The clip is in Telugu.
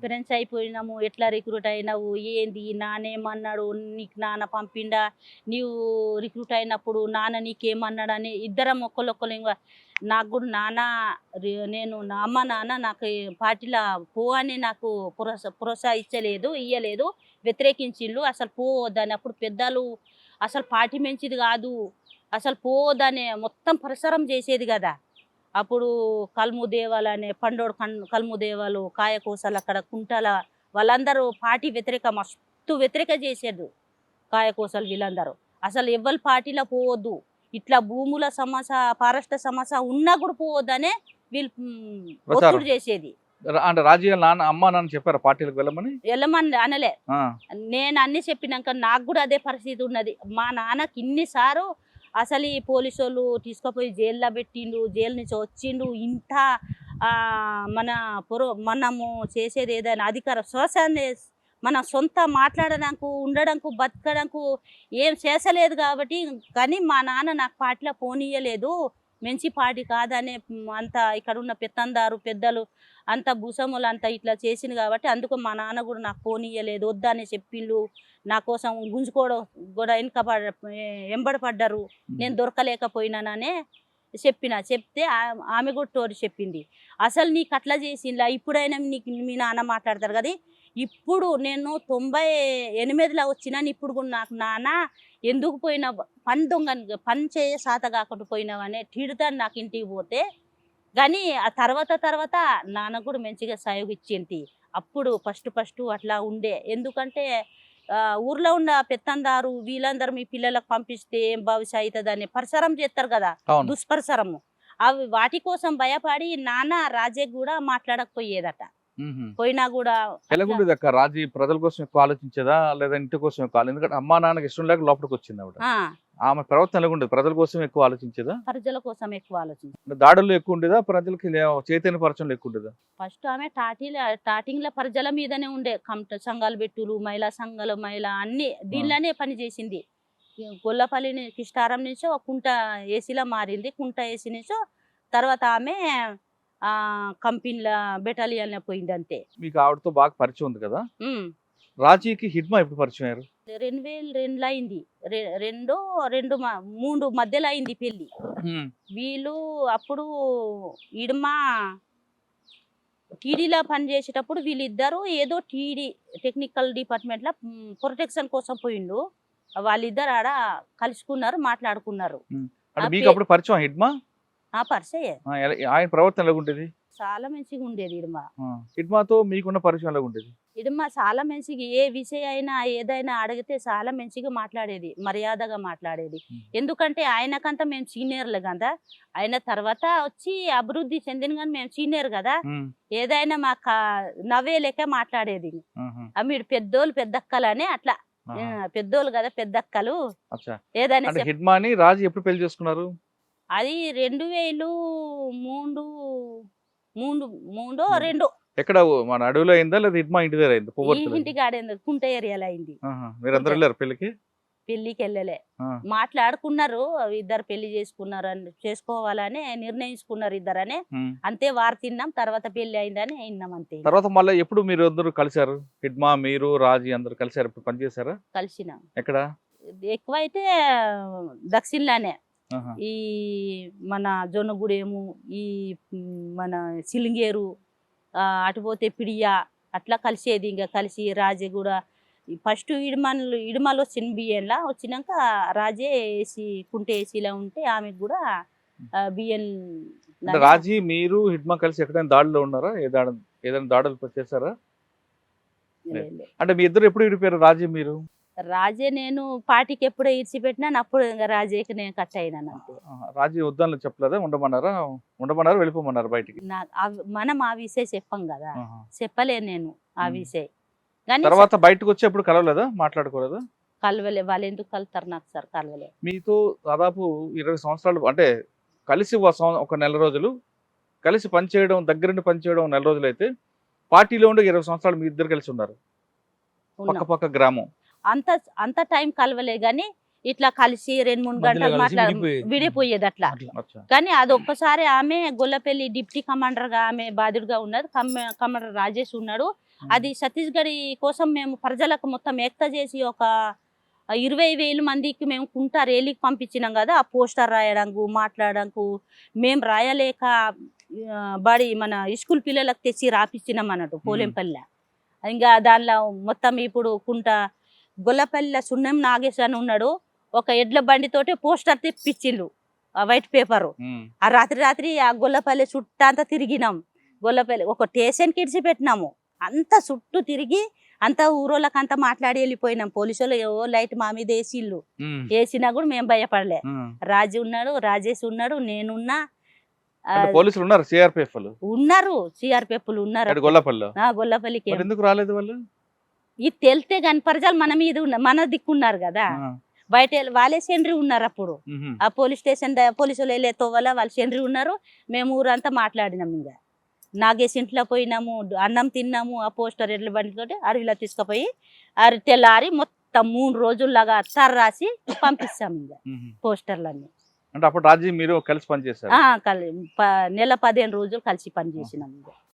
ఫ్రెండ్స్ అయిపోయినాము ఎట్లా రిక్రూట్ అయినావు ఏంది నానేమన్నాడు నీకు నాన్న పంపిండా నీవు రిక్రూట్ అయినప్పుడు నాన్న నీకేమన్నాడు అని ఇద్దరం ఒక్కరొక్కరు ఇంకా నాకు కూడా నాన్న నేను నా అమ్మ నాన్న నాకు పార్టీలో పో అని నాకు ప్రోత్స ప్రోత్సహించలేదు ఇయ్యలేదు వ్యతిరేకించిండు అసలు పోవద్దని అప్పుడు పెద్దలు అసలు పార్టీ మంచిది కాదు అసలు పోవద్దని మొత్తం ప్రసారం చేసేది కదా. అప్పుడు కల్ము దేవాలు అనే పండోడు కల్ము దేవాలు కాయకోసాలు అక్కడ కుంటాల వాళ్ళందరూ పార్టీ వ్యతిరేక మస్తు వ్యతిరేక చేసేది కాయకోసాలు వీళ్ళందరూ. అసలు ఎవ్వరి పార్టీలో పోవద్దు. ఇట్లా భూముల సమస్య ఫారెస్ట్ సమస్య ఉన్నా కూడా పోవద్దనే వీళ్ళు. ఒత్తిడి చేసేది. అంటే నాన్న అమ్మ నాన్న చెప్పారా పార్టీలకు వెళ్ళమని? వెళ్ళమని అనలే. నేను అన్ని చెప్పినాక నాకు కూడా అదే పరిస్థితి ఉన్నది. మా నాన్నకి ఇన్నిసార్లు అసలు ఈ పోలీసు వాళ్ళు తీసుకుపోయి జైల్లో పెట్టిండు జైలు నుంచి వచ్చిండు ఇంత మన పొర మనము చేసేది ఏదైనా అధికార శోషాన్ని మన సొంత మాట్లాడడానికి ఉండడానికి బతకడానికి ఏం చేసలేదు కాబట్టి కానీ మా నాన్న నాకు పార్టీలో పోనీయలేదు. మంచి పార్టీ కాదనే అంత ఇక్కడ ఉన్న పెత్తందారు పెద్దలు అంత భూసములు అంత ఇట్లా చేసింది కాబట్టి అందుకు మా నాన్న కూడా నాకు పోనీయలేదు వద్దని చెప్పిండు. నా కోసం గుంజుకోవడం కూడా వెనక ఎంబడి పడ్డారు. నేను దొరకలేకపోయినాననే చెప్పిన. చెప్తే ఆమె కూడా తోడు చెప్పింది. అసలు నీకు అట్లా చేసిందా ఇప్పుడైనా నీకు మీ నాన్న మాట్లాడతారు కదా ఇప్పుడు నేను తొంభై ఎనిమిదిలో వచ్చినాను ఇప్పుడు కూడా నాకు నాన్న ఎందుకు పోయినా పని దొంగ పని చేయ సాత కాకుండా పోయినావనే తిడతాను నాకు ఇంటికి పోతే. కానీ ఆ తర్వాత తర్వాత నాన్న కూడా మంచిగా సయోగ ఇచ్చింది అప్పుడు ఫస్ట్ ఫస్ట్ అట్లా ఉండే. ఎందుకంటే ఊర్లో ఉన్న పెత్తందారు వీళ్ళందరూ మీ పిల్లలకు పంపిస్తే ఏం భవిష్య అవుతుందని పరిసరం చేస్తారు కదా దుష్పరిసరము. అవి వాటి కోసం భయపడి నాన్న రాజే కూడా మాట్లాడకపోయేదట. పోయినా కూడా ఎలాగుండేది అక్క రాజీ ప్రజల కోసం ఎక్కువ ఆలోచించేదా? లేదా ఇంటి కోసం ఎక్కువ ఎందుకంటే అమ్మా నాన్నకి ఇష్టం లేక లోపలికి వచ్చింది ఆవిడ. ఆమె ప్రవర్తన ఎలాగుండేది ప్రజల కోసం ఎక్కువ ఆలోచించేదా? ప్రజల కోసం ఎక్కువ ఆలోచించి అంటే దాడుల్లో ఎక్కువ ఉండేదా? ప్రజలకి చైతన్య పరచంలో ఎక్కువ ఉండేదా? ఫస్ట్ ఆమె టాటీల స్టార్టింగ్లో ప్రజల మీదనే ఉండే. కమిట సంఘాలు పెట్టులు మహిళా సంఘాలు మహిళ అన్ని దీనిలోనే పని చేసింది. గొల్లపల్లి కిష్టారం నుంచో కుంట ఏసీలో మారింది. కుంట ఏసీ నుంచో తర్వాత ఆమె కంపెనీల బెటాలియన్ పోయింది అంతే మీకు ఆవిడతో బాగా పరిచయం ఉంది కదా. రాజీకి హిడ్మా ఎప్పుడు పరిచయం అయ్యారు? రెండు వేలు రెండులో అయింది. రెండో రెండు మూడు మధ్యలో అయింది పెళ్ళి. వీళ్ళు అప్పుడు ఇడమా టీడీలో పనిచేసేటప్పుడు వీళ్ళిద్దరూ ఏదో టీడీ టెక్నికల్ డిపార్ట్మెంట్లో ప్రొటెక్షన్ కోసం పోయిండు. వాళ్ళిద్దరు ఆడ కలుసుకున్నారు మాట్లాడుకున్నారు. మీకు అప్పుడు పరిచయం హిడ్మా ఆ పరిచయే ఆయన ప్రవర్తన ఎలాగుండేది? చాలా మంచిగా ఉండేది ఇడమ. ఆ, హిడ్మాతో మీకున్న పరిచయం ఎలాగుండేది? ఇడమ చాలా మంచిగా ఏ విషయం అయినా ఏదైనా అడిగితే చాలా మంచిగా మాట్లాడేది మర్యాదగా మాట్లాడేది. ఎందుకంటే ఆయనకంతా మేము సీనియర్లు కదా. ఆయన తర్వాత వచ్చి అభివృద్ధి చెందిన కానీ మేము సీనియర్ కదా. ఏదైనా మా నవ్వే లెక్క మాట్లాడేది. మీరు పెద్దోళ్ళు పెద్దక్కలని అట్లా. పెద్దోళ్ళు కదా పెద్దక్కలు. ఏదైనా హిడ్మాని రాజీ ఎప్పుడు పెళ్ళి చేసుకున్నారు? అది రెండు వేలు మూడు మూడు మూడో. రెండు. ఎక్కడ మన అడవిలో అయిందా లేదా ఇంటి దగ్గర అయింది? ఇంటికి ఆడేందుకు కుంట ఏరియాలో అయింది. మీరందరూ వెళ్ళారు పెళ్ళికి పెళ్ళికి వెళ్ళలే. మాట్లాడుకున్నారు ఇద్దరు పెళ్ళి చేసుకున్నారు అని చేసుకోవాలని నిర్ణయించుకున్నారు ఇద్దరని. అంతే వారు తిన్నాం తర్వాత పెళ్ళి అయిందని విన్నాం అంతే తర్వాత మళ్ళీ ఎప్పుడు మీరు అందరూ కలిశారు? హిడ్మా మీరు రాజీ అందరూ కలిశారు ఇప్పుడు పనిచేశారా? కలిసినాం. ఎక్కడ? ఎక్కువైతే దక్షిణలోనే. ఆహా. ఈ మన జొన్నగూడెము ఈ మన సిలింగేరు ఆ, అటు పోతే పిడియా అట్లా కలిసేది ఇంకా కలిసి రాజే కూడా. ఫస్ట్ ఇడుమలు ఇడుమలు వచ్చిన బియ్యంలా వచ్చినాక రాజే ఏసీ కుంటే ఏసీలో ఉంటే ఆమెకు కూడా బియ్యం రాజీ మీరు హిడ్మా కలిసి ఎక్కడైనా దాడిలో ఉన్నారా? ఏదైనా దాడులు చేశారా? అంటే మీ ఇద్దరు ఎప్పుడు విడిపోయారు రాజీ మీరు? రాజే నేను పార్టీకి ఎప్పుడో ఇడిచిపెట్టినా అప్పుడు ఇంకా రాజేకి నేను కట్ అయినాను అంతే ఆహా. రాజీ వద్దని చెప్పలేదా? ఉండమన్నారా? ఉండమన్నారా వెళ్ళిపోమన్నారు బయటికి. మనం ఆ విషయం చెప్పం కదా. ఆహా. చెప్పలేను నేను ఆ. విషయం. కానీ తర్వాత బయటకు వచ్చి ఎప్పుడు కలవలేదా? మాట్లాడుకోలేదా? కలవలే వాళ్ళు ఎందుకు కలుతారు నాకు సార్ కలవలే. మీతో దాదాపు ఇరవై సంవత్సరాలు అంటే కలిసి ఒక నెల రోజులు కలిసి పనిచేయడం దగ్గరుండి పనిచేయడం నెల రోజులు అయితే పార్టీలో ఉండే ఇరవై సంవత్సరాలు మీ ఇద్దరు కలిసి ఉన్నారు. పక్క. పక్క గ్రామం. అంత అంత టైం కలవలే గాని ఇట్లా కలిసి రెండు మూడు గంటలు కలిసి మాట్లా విడిపోయేది. అట్లా. కానీ అది ఒక్కసారి ఆమె గొల్లపల్లి డిప్టీ కమాండర్గా ఆమె బాధ్యుడిగా ఉన్నది. కమ- కమాండర్ రాజేష్ ఉన్నాడు. అది ఛత్తీస్గఢ్ కోసం మేము ప్రజలకు మొత్తం ఏక్త చేసి ఒక ఇరవై వేలు మందికి మేము కుంట రేలీకి పంపించినాం కదా. ఆ పోస్టర్ రాయడానికి మాట్లాడడానికి మేము రాయలేక బడి మన స్కూల్ పిల్లలకు తెచ్చి రాపిచ్చినాం అన్నట్టు పోలెంపల్లి. ఇంకా దానిలో మొత్తం ఇప్పుడు కుంట గొల్లపల్లి సున్నం నాగేశ్ అని ఉన్నాడు. ఒక ఎడ్ల బండితోటి పోస్టర్ తెప్పించిండు. ఆ వైట్ పేపరు. ఆ రాత్రి రాత్రి ఆ గొల్లపల్లి చుట్టంతా తిరిగినాం. గొల్లపల్లి ఒక స్టేషన్కి ఇడిచి పెట్టినాము. అంత చుట్టూ తిరిగి అంత ఊరోళ్ళకి అంతా మాట్లాడి వెళ్ళిపోయినాం. పోలీసులు ఏవో లైట్ మా మీద వేసిళ్ళు. వేసినా కూడా మేము భయపడలే. రాజు ఉన్నాడు రాజేష్ ఉన్నాడు నేనున్నా పోలీసులు ఉన్నారు సిఆర్పిఎఫ్ వాళ్ళు ఉన్నారు సిఆర్పిఎఫ్లు ఉన్నారు. అటు గొల్లపల్లిలో ఆ, గొల్లపల్లికి ఎందుకు రాలేదు వాళ్ళు? ఇది తెలితే కానీ ప్రజలు మన మీద ఉన్న మన దిక్కున్నారు కదా. బయట వాళ్ళే సెండ్రి ఉన్నారు అప్పుడు. ఆ పోలీస్ స్టేషన్ పోలీసులు వెళ్ళే తోవల వాళ్ళు సెండ్రి ఉన్నారు. మేము ఊరంతా మాట్లాడినాం ఇంకా నాగేసి ఇంట్లో పోయినాము అన్నం తిన్నాము ఆ పోస్టర్ ఎడ్ల బండితోటి అడవిలో తీసుకుపోయి అరి తెల్లారి మొత్తం మూడు రోజుల్లాగా అత్తారు రాసి పంపిస్తాం ఇంకా. పోస్టర్లన్నీ. అంటే అప్పుడు రాజీ మీరు కలిసి పనిచేశారు? ఆ, కలి ప- నెల పదిహేను రోజులు కలిసి పని చేసినాం ఇంకా